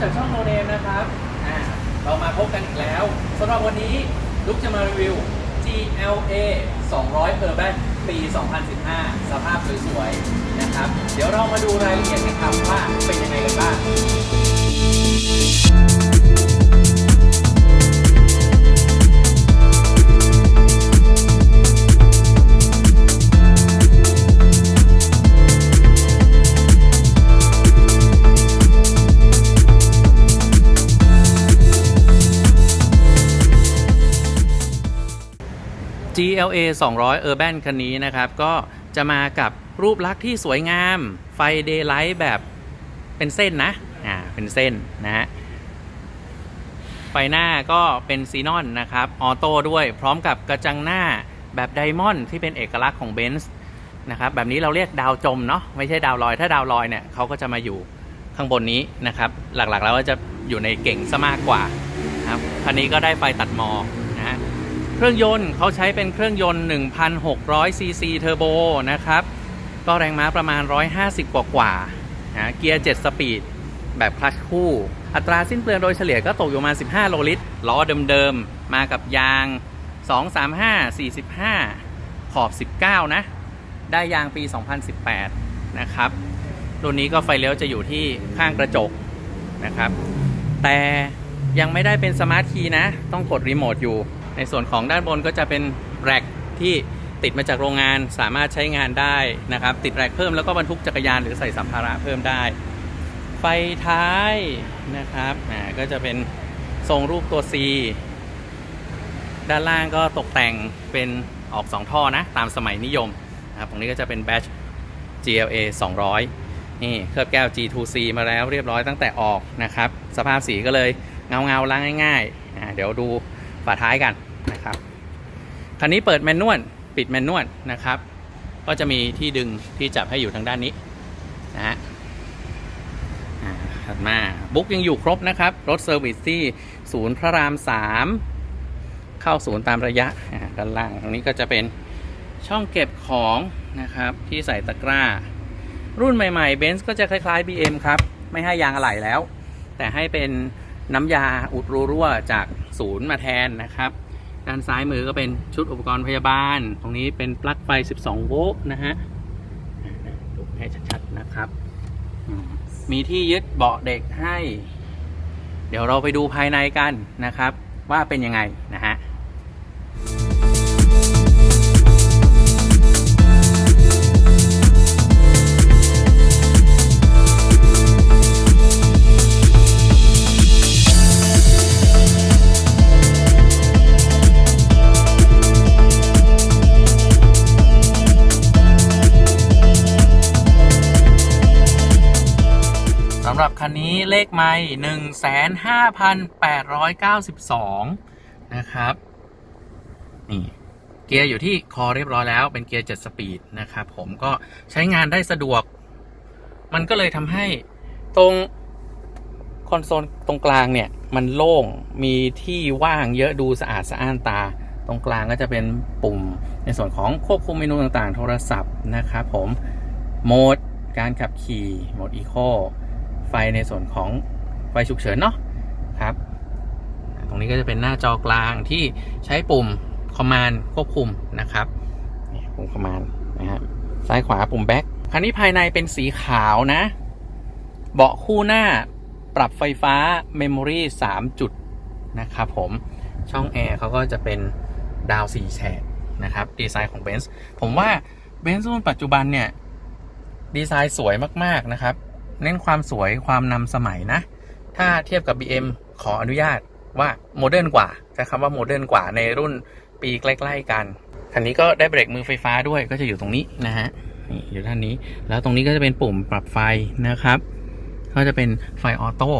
จากช่องโนเนมนะครับเรามาพบกันอีกแล้วสำหรับวันนี้ลุกจะมารีวิว GLA 200 Urban ปี 2015 สภาพสวยๆ นะครับ เดี๋ยวเรามาดูรายละเอียดกันครับว่าเป็นยังไงกันบ้าง GLA 200 Urban คันนี้นะครับ ก็จะมากับรูปลักษณ์ที่สวยงาม ไฟ Daylight แบบเป็นเส้นนะ อ่า เป็นเส้นนะฮะ ไฟหน้าก็เป็นซีนอนนะครับ ออโต้ด้วย พร้อมกับกระจังหน้าแบบไดมอนด์ที่เป็นเอกลักษณ์ของเบนซ์นะครับ แบบนี้เราเรียกดาวจมเนาะ ไม่ใช่ดาวลอย ถ้าดาวลอยเนี่ยเขาก็จะมาอยู่ข้างบนนี้นะครับ หลักๆแล้วก็จะอยู่ในเก่งซะมากกว่านะครับ คันนี้ก็ได้ไฟตัดมอ เครื่องยนต์เขาใช้เป็นเครื่องยนต์ 1,600 ซีซีเทอร์โบนะครับ ก็แรงม้าประมาณ 150 กว่ากว่านะเกียร์ 7 สปีด แบบคลัตช์คู่ อัตราสิ้นเปลืองโดยเฉลี่ยก็ตกอยู่มา 15 โลลิตร ล้อเดิมๆ มากับยาง 235 45 ขอบ 19 นะ ได้ยางปี 2018 นะครับ รุ่นนี้ก็ไฟเลี้ยวจะอยู่ที่ข้างกระจกนะครับ แต่ยังไม่ได้เป็นสมาร์ทคีย์นะ ต้องกดรีโมทอยู่ ในส่วนของด้านบนก็จะเป็นแร็กที่ติดมาจากโรงงานสามารถใช้งานได้นะครับ ติดแร็กเพิ่มแล้วก็บรรทุกจักรยานหรือใส่สัมภาระเพิ่มได้ ไฟท้ายนะครับอ่าก็จะเป็นทรงรูปตัว C ด้านล่างก็ตกแต่งเป็นออก 2 ท่อนะ ตามสมัยนิยมนะครับตรงนี้ก็จะเป็นแบต GLA 200 นี่เคลือบแก้ว G2C มาแล้วเรียบร้อยตั้งแต่ออกนะครับ สภาพสีก็เลยเงาเงาๆล้างง่ายๆอ่าเดี๋ยวดูฝาท้ายกัน นะครับคันนี้เปิดแมนนวลปิดแมนนวลนะครับ ก็จะมีที่ดึงที่จับให้อยู่ทางด้านนี้นะฮะถัดมาบุ๊กยังอยู่ครบนะครับ รถเซอร์วิสที่ศูนย์พระราม 3 เข้าศูนย์ตามระยะด้านล่างตรงนี้ก็จะเป็นช่องเก็บของนะครับที่ใส่ตะกร้า รุ่นใหม่ๆเบนซ์ก็จะคล้ายๆ BM ครับ ไม่ให้ยางอะไหล่แล้ว แต่ให้เป็นน้ำยาอุดรูรั่วจากศูนย์มาแทนนะครับ ด้านซ้ายมือก็เป็นชุดอุปกรณ์พยาบาล ตรงนี้เป็นปลั๊กไฟ 12 โวลต์นะฮะดูให้ชัดๆนะครับ มีที่ยึดเบาะเด็กให้ เดี๋ยวเราไปดูภายในกันนะครับ ว่าเป็นยังไงนะฮะำหรับคันนี้เลขไม่หนึ่งแสนห้าพันแปดร้อยเก้าสิบสองนะครับ นี่ เกียร์อยู่ที่คอเรียบร้อยแล้วเป็นเกียร์เจ็ดสปีดนะครับ ผมก็ใช้งานได้สะดวก มันก็เลยทำให้ตรงคอนโซลตรงกลางเนี่ย มันโล่งมีที่ว่างเยอะดูสะอาดสะอ้านตา ตรงกลางก็จะเป็นปุ่ม ในส่วนของควบคุมเมนูต่างๆ โทรศัพท์นะครับผมโหมดการขับขี่โหมดอีโค ไฟในส่วนของไฟฉุกเฉินเนาะครับ ตรงนี้ก็จะเป็นหน้าจอกลางที่ใช้ปุ่มคอมมานด์ควบคุมนะครับปุ่มคอมมานด์นะฮะซ้ายขวาปุ่มแบ็คคันนี้ภายในเป็นสีขาวนะ เบาะคู่หน้าปรับไฟฟ้าเมมโมรี่3จุดนะครับผมช่องแอร์เขาก็จะเป็นดาว4แฉกนะครับ ดีไซน์ของเบนซ์ผมว่าเบนซ์รุ่นปัจจุบันเนี่ย ดีไซน์สวยมาก ๆ นะครับ เน้นความสวยความนำสมัยนะ ถ้าเทียบกับ BM ขออนุญาตว่าโมเดิร์นกว่าใช้คำว่าโมเดิร์นกว่าในรุ่นปีใกล้ๆกันคันนี้ก็ได้เบรกมือไฟฟ้าด้วยก็จะอยู่ตรงนี้นะฮะนี่อยู่ด้านนี้ แล้วตรงนี้ก็จะเป็นปุ่มปรับไฟนะครับ ก็จะเป็นไฟออโต้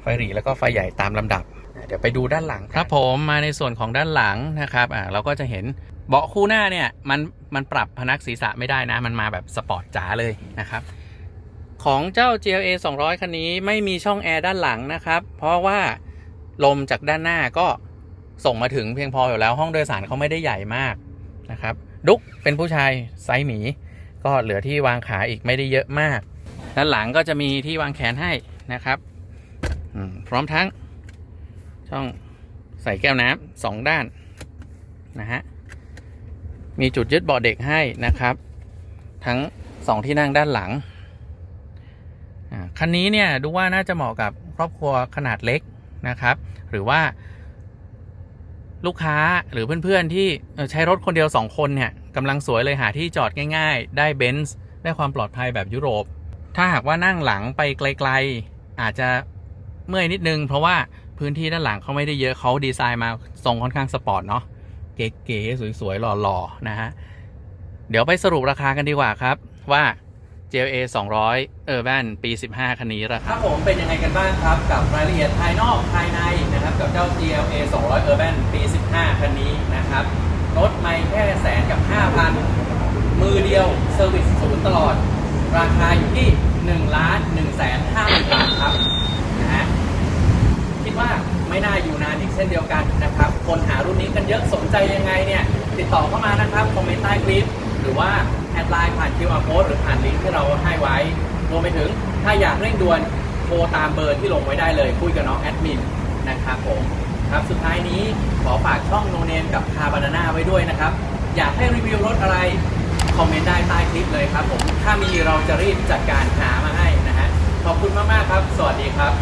ไฟหรี่แล้วก็ไฟใหญ่ตามลำดับ เดี๋ยวไปดูด้านหลังครับผมมาในส่วนของด้านหลังนะครับอ่าเราก็จะเห็นเบาะคู่หน้าเนี่ยมันมันปรับพนักศีรษะไม่ได้นะ มันมาแบบสปอร์ตจ๋าเลยนะครับ ของเจ้า GLA 200 คันนี้ไม่มีช่องแอร์ด้านหลังนะครับ เพราะว่าลมจากด้านหน้าก็ส่งมาถึงเพียงพออยู่แล้วห้องโดยสารเขาไม่ได้ใหญ่มากนะครับ ดุ๊กเป็นผู้ชายไซส์หมี ก็เหลือที่วางขาอีกไม่ได้เยอะมาก ด้านหลังก็จะมีที่วางแขนให้นะครับพร้อมทั้ง ช่องใส่แก้วน้ำสองด้านนะฮะมีจุดยึดเบาะเด็กให้นะครับ ทั้งสองที่นั่งด้านหลัง คันนี้เนี่ยดูว่าน่าจะเหมาะกับครอบครัวขนาดเล็กนะครับ หรือว่าลูกค้าหรือเพื่อนๆที่ใช้รถคนเดียว 2 คนเนี่ยกำลังสวยเลยหาที่จอดง่ายๆ ได้เบนซ์ได้ความปลอดภัยแบบยุโรป ถ้าหากว่านั่งหลังไปไกลๆ อาจจะเมื่อยนิดนึง เพราะว่าพื้นที่ด้านหลังเขาไม่ได้เยอะเขาดีไซน์มาทรงค่อนข้างสปอร์ตเนาะเก๋ๆสวยๆหล่อๆนะฮะเดี๋ยวไปสรุปราคากันดีกว่าครับว่า JLA 200 Urban ปี 15 คันนี้ราคาครับผมเป็นยังไงกันบ้างครับ กับรายละเอียดภายนอกภายในนะครับ กับเจ้า GLA 200 Urban ปี 15 คันนี้นะครับรถไม่แค่แสนกับ 5,000 มือเดียวเซอร์วิสศูนย์ตลอด ราคาอยู่ที่1ล้าน1แสน5หมื่นบาทครับนะฮะคิดว่าไม่น่าอยู่นานอีกเช่นเดียวกันนะครับ คนหารุ่นนี้กันเยอะสนใจยังไงเนี่ย ติดต่อเข้ามานะครับ คอมเมนต์ใต้คลิป หรือว่า แอดไลน์ผ่าน QR code หรือผ่านลิงก์ที่เราให้ไว้รวมไปถึงถ้าอยากเร่งด่วนโทรตามเบอร์ที่ลงไว้ได้เลย คุยกับน้องแอดมินนะครับผมครับสุดท้ายนี้ขอฝากช่องโนเนมกับคาบานาน่าไว้ด้วยนะครับ อยากให้รีวิวรถอะไร คอมเมนต์ได้ใต้คลิปเลยครับผม ถ้ามีเราจะรีบจัดการหามาให้นะฮะขอบคุณมาก ๆ ครับ สวัสดีครับ